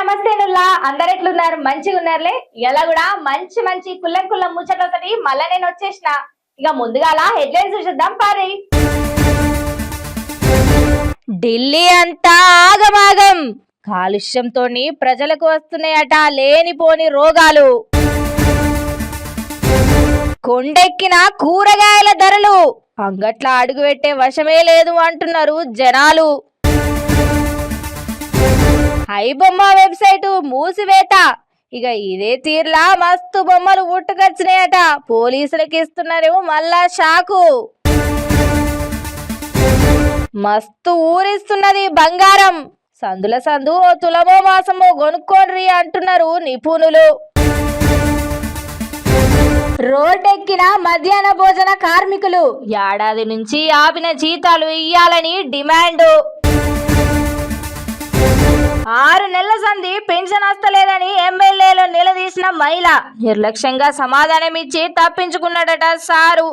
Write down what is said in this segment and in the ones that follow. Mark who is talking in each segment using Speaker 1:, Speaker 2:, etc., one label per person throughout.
Speaker 1: నమస్తే నుల్లా. అందరు ఎట్లున్నారు? మంచిగా ఉన్నారులే? ఇలా కూడా మంచి మంచి కుల్లం కుల్లం ముచ్చటతోటి మళ్ళా నేను వచ్చేసిన. ఇక ముందుగాల హెడ్లైన్స్ చూద్దాం పారి. ఢిల్లీ అంతా ఆగమాగం. కాలుష్యంతో ప్రజలకు వస్తున్నాయట లేనిపోని రోగాలు. కొండెక్కిన కూరగాయల ధరలు. అంగట్ల అడుగు పెట్టే వశమే లేదు అంటున్నారు జనాలు. ఐబొమ్మ వెబ్సైట్ మూసివేత. ఇక ఇదే తీర్లా మస్తు బొమ్మలు ఉట్టుకొచ్చినాయట పోలీసులకి ఇస్తున్నారు మళ్ళా షాకు. మస్తు ఊరిస్తున్నది బంగారం. సందుల సందు ఓ తులమో మాసమో కొనుక్కోండ్రి అంటున్నారు నిపుణులు. రోడ్డెక్కిన మధ్యాహ్న భోజన కార్మికులు. ఏడాది నుంచి ఆపిన జీతాలు ఇయ్యాలని డిమాండు. ఆరు నెలల సంధి పెన్షన్ వస్తలేదని ఎమ్మెల్యేలు నిలదీసిన మహిళ. నిర్లక్ష్యంగా సమాధానం ఇచ్చి తప్పించుకున్నాడట సారు.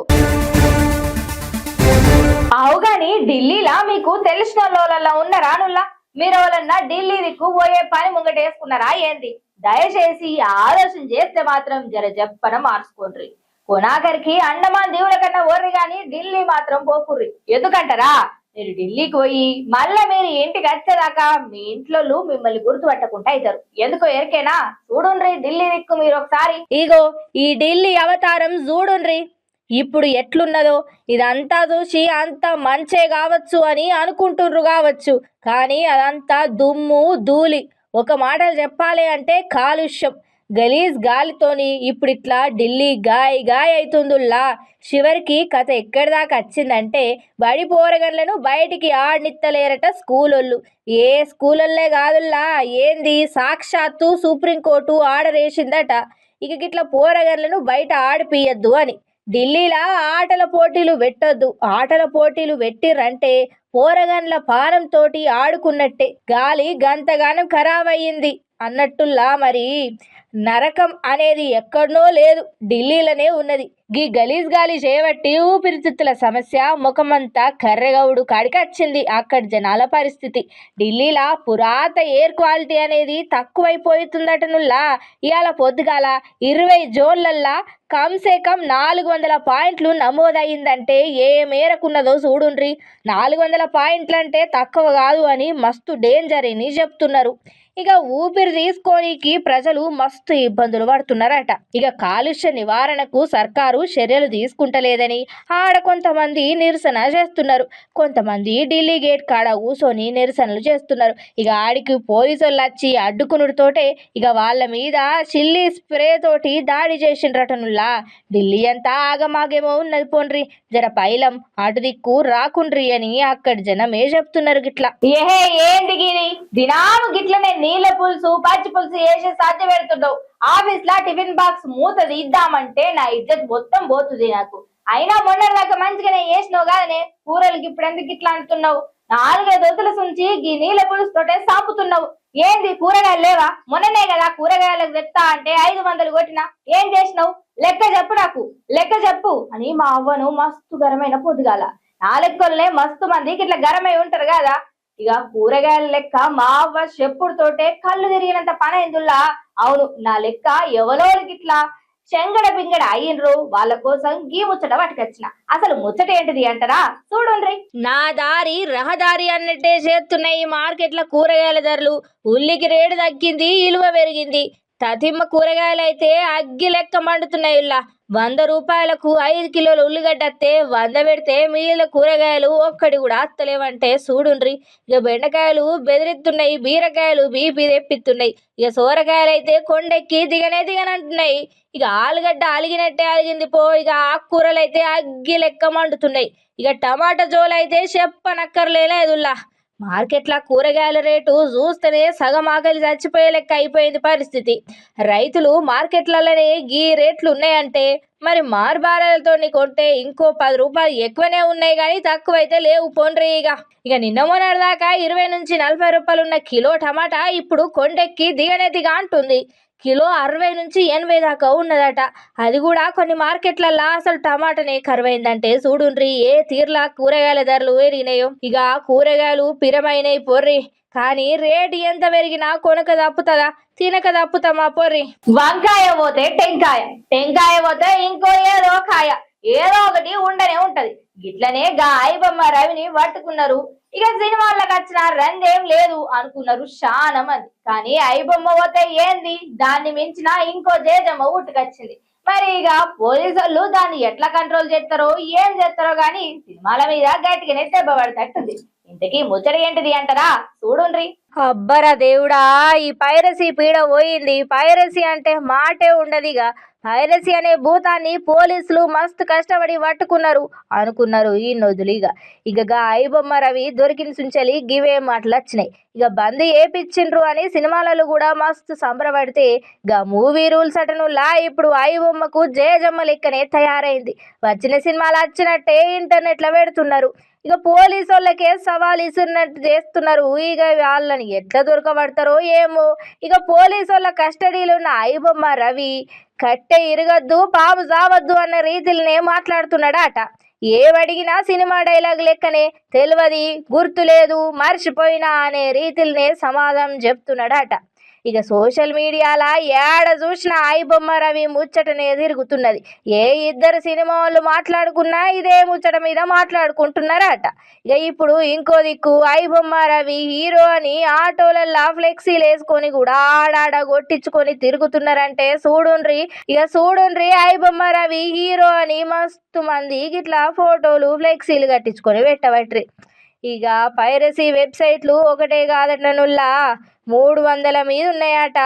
Speaker 1: అవుగాని ఢిల్లీలా మీకు తెలిసిన వాళ్ళ ఉన్న రానుల్లా మీరు ఎవరన్నా ఢిల్లీ దిక్కు పోయే పని ముంగటేసుకున్నారా ఏంది? దయచేసి ఆలోచన చేస్తే మాత్రం జర చెప్పన మార్చుకోండి కొనాకరికి అండమాన్ దీవుల కన్నా ఓర్రి గాని ఢిల్లీ మాత్రం పోకుర్రి. ఎందుకంటారా? మీరు ఢిల్లీకి పోయి మళ్ళా మీరు ఇంటికి వచ్చేదాకా మీ ఇంట్లో మిమ్మల్ని గుర్తుపట్టకుండా అవుతారు ఎందుకో ఎరికేనా? చూడుండ్రి ఢిల్లీ దిక్కు మీరు ఒకసారి. ఇగో ఈ ఢిల్లీ అవతారం చూడుండ్రి. ఇప్పుడు ఎట్లున్నదో ఇదంతా చూసి అంత మంచే కావచ్చు అని అనుకుంటుండ్రు కావచ్చు. కానీ అదంతా దుమ్ము ధూళి. ఒక మాటలు చెప్పాలి అంటే కాలుష్యం. గలీజ్ గాలితోని ఇప్పుడు ఇట్లా ఢిల్లీ గాయ్ గాయ్ అవుతుందుల్లా చివరికి కథ ఎక్కడి దాకా వచ్చిందంటే బడి పోరగన్లను బయటికి ఆడనిత్తలేరట స్కూలోళ్ళు. ఏ స్కూలల్లే కాదుల్లా ఏంది? సాక్షాత్తు సుప్రీంకోర్టు ఆర్డర్ వేసిందట ఇక గిట్ల పోరగన్లను బయట ఆడిపియద్దు అని. ఢిల్లీలా ఆటల పోటీలు పెట్టొద్దు. ఆటల పోటీలు పెట్టిర్రంటే పోరగన్ల పానంతోటి ఆడుకున్నట్టే. గాలి గంతగానం ఖరాబ్ అయ్యింది అన్నట్టుల్లా మరి. నరకం అనేది ఎక్కడనో లేదు ఢిల్లీలోనే ఉన్నది. గీ గలీజ్ గాలి చేయబట్టి ఊపిరితిత్తుల సమస్య ముఖమంతా కర్రెగౌడు కాడికి వచ్చింది అక్కడి జనాల పరిస్థితి. ఢిల్లీలా పురాత ఎయిర్ క్వాలిటీ అనేది తక్కువైపోతుందట నుల్లా ఇవాళ పొద్దుగాల ఇరవై జోన్లల్లా కమ్సే కమ్ నాలుగు వందల పాయింట్లు నమోదయ్యిందంటే ఏ మేరకున్నదో చూడుండ్రి. నాలుగు వందల పాయింట్లు అంటే తక్కువ కాదు అని మస్తు డేంజర్ అని చెప్తున్నారు. ఇక ఊపిరి తీసుకోనికి ప్రజలు మస్తు ఇబ్బందులు పడుతున్నారట. ఇక కాలుష్య నివారణకు సర్కారు చర్యలు తీసుకుంటలేదని ఆడ కొంతమంది నిరసన చేస్తున్నారు. కొంతమంది ఢిల్లీ గేట్ కాడ కూసోని నిరసనలు చేస్తున్నారు. ఇక ఆడికి పోలీసులు వచ్చి అడ్డుకునుడితోటే ఇక వాళ్ళ మీద చిల్లీ స్ప్రే తోటి దాడి చేసిండ్రటనుల్లా. ఢిల్లీ అంతా ఆగమాగేమో ఉన్నది పోండ్రి జర పైలం అటు దిక్కు రాకుండ్రి అని అక్కడి జనమే చెప్తున్నారు గిట్లా. ఏహే ఏంది గిరి దినాము గిట్లనే నీళ్ళ పులుసు పచ్చి పులుసు వేసే సాధ్య పెడుతుండవు ఆఫీస్ లా టిఫిన్ బాక్స్ మూత తీద్దామంటే నా ఇజ్జత్ మొత్తం పోతుంది నాకు. అయినా మొన్న దాకా మంచిగానే వేసినావు కాదనే? కూరలకి ఇప్పుడు ఎందుకు ఇట్లా అంటున్నావు? నాలుగైదు దొంతుల సుంచి ఈ నీళ్ళ పులుసుతోటే సాపుతున్నావు. ఏంది? కూరగాయలు లేవా? మొన్ననే కదా కూరగాయలకు తెస్తా అంటే ఐదు వందలు కొట్టినా. ఏం చేసినావు? లెక్క చెప్పు నాకు. లెక్క చెప్పు. అని మా అవ్వను మస్తు గరమైన పొద్దుగాల. నాలుగు లెక్కలనే మస్తు మందికి ఇట్లా గరమై ఉంటారు కదా? ఇక కూరగాయల లెక్క మా అవ్వ చెప్పుడుతోటే కళ్ళు తిరిగినంత పని ఎందుల్లా అవును నా లెక్క ఎవరోళ్ళకి ఇట్లా చెంగడ పింగడ అయ్యిండ్రు. వాళ్ళ కోసం గీ ముచ్చట పట్టుకొచ్చిన. అసలు ముచ్చట ఏంటిది అంటారా? చూడండి నా దారి రహదారి అన్నట్టే చేస్తున్నాయి మార్కెట్ల కూరగాయల ధరలు. ఉల్లికి రేటు తగ్గింది ఇలువ పెరిగింది. తతిమ్మ కూరగాయలు అయితే అగ్గి లెక్క మండుతున్నాయి ఇలా వంద రూపాయలకు ఐదు కిలోల ఉల్లిగడ్డ అత్తే వంద పెడితే మిగిలిన కూరగాయలు ఒక్కడి కూడా అత్తలేవంటే చూడుండ్రి ఇక బెండకాయలు బెదిరిస్తున్నాయి బీరకాయలు బీపీ తెప్పిస్తున్నాయి ఇక సోరకాయలు అయితే కొండెక్కి దిగనే దిగనంటున్నాయి. ఇక ఆలుగడ్డ అలిగినట్టే అలిగింది పో ఇక ఆకుకూరలు అయితే అగ్గి లెక్క మండుతున్నాయి. ఇక టమాటా జోలు అయితే చెప్పనక్కర్లేదుల్లా. మార్కెట్ల కూరగాయల రేటు చూస్తేనే సగం ఆకలి చచ్చిపోయే లెక్క అయిపోయింది పరిస్థితి. రైతులు మార్కెట్లలోనే ఈ రేట్లు ఉన్నాయంటే మరి మార్బారాలతో కొంటే ఇంకో పది రూపాయలు ఎక్కువనే ఉన్నాయి కానీ తక్కువైతే లేవు పోండ్రి ఇక ఇక నిన్న మొన్నటిదాకా ఇరవై నుంచి నలభై రూపాయలు ఉన్న కిలో టమాటా ఇప్పుడు కొండెక్కి దిగనే దిగ అంటుంది. కిలో అరవై నుంచి ఎనభై దాకా ఉన్నదట. అది కూడా కొన్ని మార్కెట్లల్లో అసలు టమాటానే కరువైందంటే చూడుండ్రి ఏ తీర్లా కూరగాయల ధరలు పెరిగినాయో. ఇక కూరగాయలు పిరమైనవి పొర్రి. కానీ రేటు ఎంత పెరిగినా కొనక తప్పుతుందా? తినక తప్పుతామా పొర్రి? వంకాయ పోతే టెంకాయ టెంకాయ పోతే ఇంకో ఏదో కాయ. ఏదో ఒకటి ఉండనే ఉంటది. గిట్లనే గా ఐబొమ్మ రవిని పట్టుకున్నారు. ఇక సినిమాలకు వచ్చిన రందేం లేదు అనుకున్నారు చాలా మంది కానీ ఐబొమ్మ పోతే ఏంది? దాన్ని మించిన ఇంకో జేజమ్మ ఊటుకొచ్చింది. మరి ఇక పోలీసులు దాన్ని ఎట్లా కంట్రోల్ చేస్తారో ఏం చేస్తారో గాని సినిమాల మీద గట్టిగానే దెబ్బ పడతట్టుంది. ఇంతకీ ముచ్చట ఏంటిది అంటారా? చూడుండ్రి. అబ్బరా దేవుడా ఈ పైరసీ పీడ పోయింది. పైరసీ అంటే మాటే ఉండదిగా. పైరసీ అనే భూతాన్ని పోలీసులు మస్తు కష్టపడి పట్టుకున్నారు అనుకున్నారు ఈ నొదులిగా. ఇక గా ఐబొమ్మ రవి దొరికిన సుంచలి గివే మాటలు వచ్చినాయి. ఇక బంద్ ఏపిచ్చిండ్రు అని సినిమాలలో కూడా మస్తు సంబరపడితే ఇక మూవీ రూల్స్ అటనులా ఇప్పుడు ఐబొమ్మకు జయజమ్మ లెక్కనే తయారైంది. వచ్చిన సినిమాలు వచ్చినట్టే ఇంటర్నెట్లో పెడుతున్నారు. ఇక పోలీసు వాళ్ళకే సవాల్ ఇస్తున్నట్టు చేస్తున్నారు. ఇక వాళ్ళని ఎట్లా దొరకబడతారో ఏమో. ఇక పోలీసు వాళ్ళ కస్టడీలో ఉన్న ఐబొమ్మ రవి కట్టె ఇరగద్దు పాము జావద్దు అన్న రీతిలోనే అట ఏవడిగినా సినిమా డైలాగ్ లెక్కనే తెలియదు గుర్తు లేదు మర్చిపోయినా అనే రీతిలోనే సమాధానం చెప్తున్నాడట. ఇక సోషల్ మీడియాలో ఏడ చూసిన ఐ బొమ్మ రవి ముచ్చటనే తిరుగుతున్నది. ఏ ఇద్దరు సినిమా వాళ్ళు మాట్లాడుకున్నా ఇదే ముచ్చట మీద మాట్లాడుకుంటున్నారట. ఇక ఇప్పుడు ఇంకో దిక్కు ఐ బొమ్మ రవి హీరో అని ఆటోలల్లా ఫ్లెక్సీలు వేసుకొని కూడా ఆడాడ కొట్టించుకొని తిరుగుతున్నారంటే చూడుండ్రి. ఇక చూడుండ్రి ఐ బొమ్మ రవి హీరో అని మస్తు మంది ఇట్లా ఫోటోలు ఫ్లెక్సీలు కట్టించుకొని పెట్టబట్రి. ఇక పైరసీ వెబ్సైట్లు ఒకటే కాదటనుల్లా మూడు వందల మీద ఉన్నాయట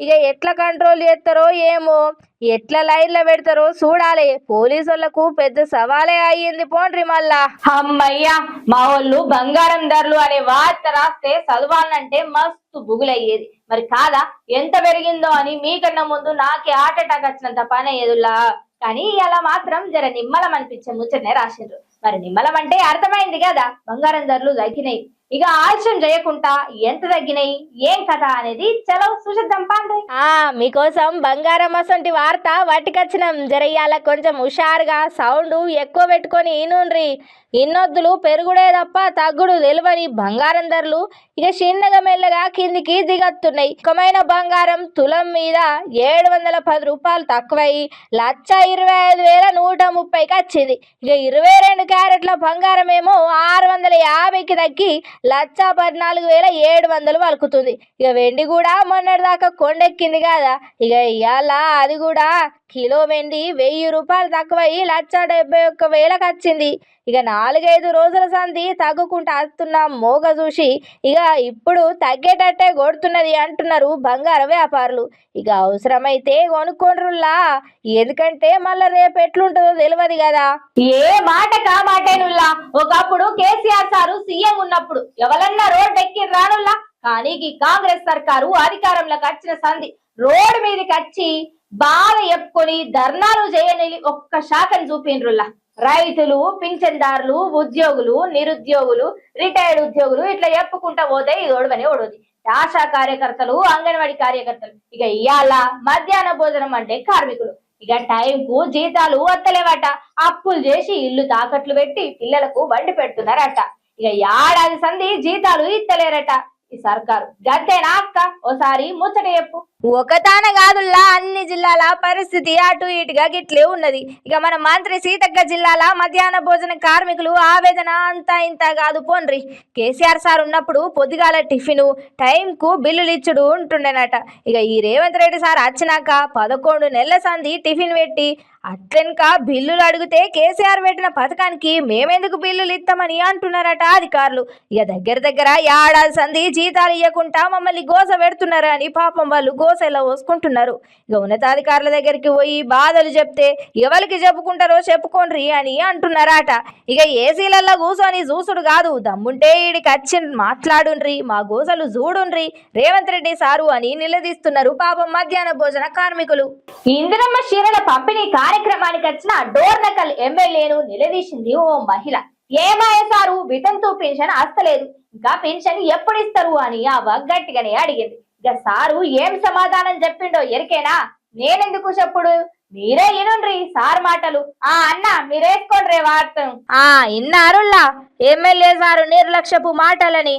Speaker 1: ఇక ఎట్లా కంట్రోల్ చేస్తారో ఏమో ఎట్లా లైన్లో పెడతారో చూడాలి. పోలీసు వాళ్ళకు పెద్ద సవాలే అయ్యింది పోండ్రి మళ్ళా. అమ్మయ్యా మా వాళ్ళు బంగారం ధరలు అనే వార్త రాస్తే చదవాలంటే మస్తు బుగులయ్యేది. మరి కాదా ఎంత పెరిగిందో అని మీకన్నా ముందు నాకే హార్ట్ అటాక్ వచ్చినంత పని ఏదులా కానీ ఇలా మాత్రం జర నిమ్మలం అనిపించే ముచ్చటనే రాసిండ్రు. మరి నిమ్మలం అంటే అర్థమైంది కదా? బంగారం ధరలు తగ్గినాయి. ఇక ఆలస్యం చేయకుండా ఎంత తగ్గినాయి? ఏం కథ అనేది చలో సుశుద్ధం పాండే. ఆ మీకోసం బంగారం అసంటి వార్త వట్టికొచ్చినాం జరయ్యాల కొంచెం హుషారుగా సౌండ్ ఎక్కువ పెట్టుకొని ఈనుండ్రి. ఇన్నొద్దులు పెరుగుడే తప్ప తగ్గుడు నిలవని బంగారం ధరలు ఇక చిన్నగా మెల్లగా కిందికి దిగత్తున్నాయి. ఇకమైన బంగారం తులం మీద ఏడు వందల పది రూపాయలు తక్కువై లక్ష ఇరవై ఐదు వేల నూట ముప్పైకి వచ్చింది. ఇక ఇరవై రెండు క్యారెట్ల బంగారం ఏమో ఆరు వందల యాభైకి తగ్గి లక్ష పద్నాలుగు వేల ఏడు వందలు పలుకుతుంది. ఇక వెండి కూడా మొన్నటిదాకా కొండెక్కింది కదా? ఇక ఇవాళ అది కూడా కిలో వెండి వెయ్యి రూపాయలు తక్కువై లక్ష డెబ్బై ఒక్క వేలకు వచ్చింది. ఇక నాలుగైదు రోజుల సంధి తగ్గుకుంటూ వస్తున్న మోగ చూసి ఇక ఇప్పుడు తగ్గేటట్టే కొడుతున్నది అంటున్నారు బంగారు వ్యాపారులు. ఇక అవసరమైతే కొనుక్కోండ్రుల్లా ఎందుకంటే మళ్ళీ రేపు ఎట్లుంటుందో తెలియదు కదా. ఏ మాట కా మాటేనుల్లా ఒకప్పుడు కేసీఆర్ సారు సీఎం ఉన్నప్పుడు ఎవరన్నా రోడ్ ఎక్కి రానుల్లా? కానీ కాంగ్రెస్ సర్కారు అధికారంలోకి వచ్చిన సంధి రోడ్డు మీదకి వచ్చి బాధ చెప్పుకొని ధర్నాలు చేయని ఒక్క శాఖను చూపిండ్రుల్లా రైతులు పింఛన్దారులు ఉద్యోగులు నిరుద్యోగులు రిటైర్డ్ ఉద్యోగులు ఇట్లా చెప్పుకుంటా పోతే ఇది ఓడవనే ఓడవది ఆశా కార్యకర్తలు అంగన్వాడీ కార్యకర్తలు. ఇక ఇవాళ మధ్యాహ్న భోజనం అంటే కార్మికులు. ఇక టైంకు జీతాలు వత్తలేవట. అప్పులు చేసి ఇల్లు తాకట్లు పెట్టి పిల్లలకు వండి పెడుతున్నారట. ఇక ఏడాది సంధి జీతాలు ఇత్తలేరట ఈ సర్కారు. గట్టేనా అక్క? ఓసారి ముచ్చట చెప్పు. ఒకతాన కాదుల్లా అన్ని జిల్లాల పరిస్థితి అటు ఇటుగా గిట్లే ఉన్నది. ఇక మన మంత్రి సీతక్క జిల్లాల మధ్యాహ్న భోజన కార్మికులు ఆవేదన అంతా ఇంత కాదు పోన్రి. కేసీఆర్ సార్ ఉన్నప్పుడు పొద్దుగాల టిఫిను టైంకు బిల్లులు ఇచ్చుడు ఉంటుండేనట. ఇక ఈ రేవంత్ రెడ్డి సార్ వచ్చినాక పదకొండు నెలల సంధి టిఫిన్ పెట్టి అట్లెనక బిల్లులు అడిగితే కేసీఆర్ పెట్టిన పథకానికి మేమెందుకు బిల్లులు ఇస్తామని అంటున్నారట అధికారులు. ఇక దగ్గర దగ్గర ఏడాది సంధి జీతాలు ఇవ్వకుండా మమ్మల్ని గోస పెడుతున్నారు అని పాపం వాళ్ళు గోస ఇలా పోసుకుంటున్నారు ఇక ఉన్నతాధికారుల దగ్గరికి పోయి బాధలు చెప్తే ఎవరికి చెప్పుకుంటారో చెప్పుకోండ్రి అని అంటున్నారట. ఇక ఏసీలల్లో కూర్చొని చూసుడు కాదు. దమ్ముంటే ఈడికి వచ్చి మాట్లాడుండ్రి మా గోసలు చూడుండ్రి రేవంత్ రెడ్డి సారు అని నిలదీస్తున్నారు పాపం మధ్యాహ్న భోజన కార్మికులు. ఇందిరమ్మ చీరల పంపిణీ కార్యక్రమానికి వచ్చిన డోర్నకల్ ఎమ్మెల్యేను నిలదీసింది ఓ మహిళ. ఏమాయ సారు వితంతు పెన్షన్ అస్తలేదు ఇంకా పెన్షన్ ఎప్పుడు ఇస్తారు అని ఆ గట్టిగానే అడిగింది. ఇక సారు ఏం సమాధానం చెప్పిండో ఎరికేనా? నేనెందుకు చెప్పుడు? మీరే ఇనుండ్రి సార్ మాటలు. ఆ అన్న మీరేసుకోండి రే వార్తం. ఆ ఇన్నారుల్లా ఎమ్మెల్యే సారు నిర్లక్ష్యపు మాటలని.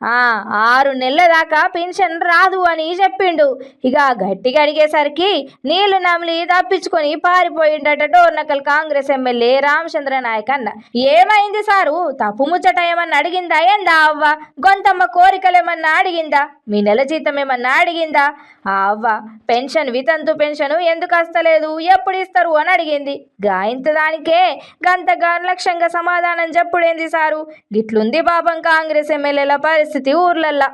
Speaker 1: ఆ ఆరు నెలల దాకా పెన్షన్ రాదు అని చెప్పిండు. ఇక గట్టిగా అడిగేసరికి నీళ్ళు నమిలి తప్పించుకొని పారిపోయిండట డోర్నకల్ కాంగ్రెస్ ఎమ్మెల్యే రామచంద్ర నాయక్ అన్న. ఏమైంది సారు? తప్పు ముచ్చట ఏమన్నా అడిగిందా? ఏందా అవ్వ? గొంతమ్మ కోరికలేమన్నా అడిగిందా? మీ నెల జీతం ఏమన్నా అడిగిందా? ఆ అవ్వ పెన్షన్ వితంతు పెన్షన్ ఎందుకు వస్తలేదు ఎప్పుడు ఇస్తారు? అని అడిగింది. గాయంత దానికే? గంత నిర్లక్ష్యంగా సమాధానం చెప్పుడేంది సారు? గిట్లుంది పాపం కాంగ్రెస్ ఎమ్మెల్యేల పరిస్థితి ఊర్లల్లా.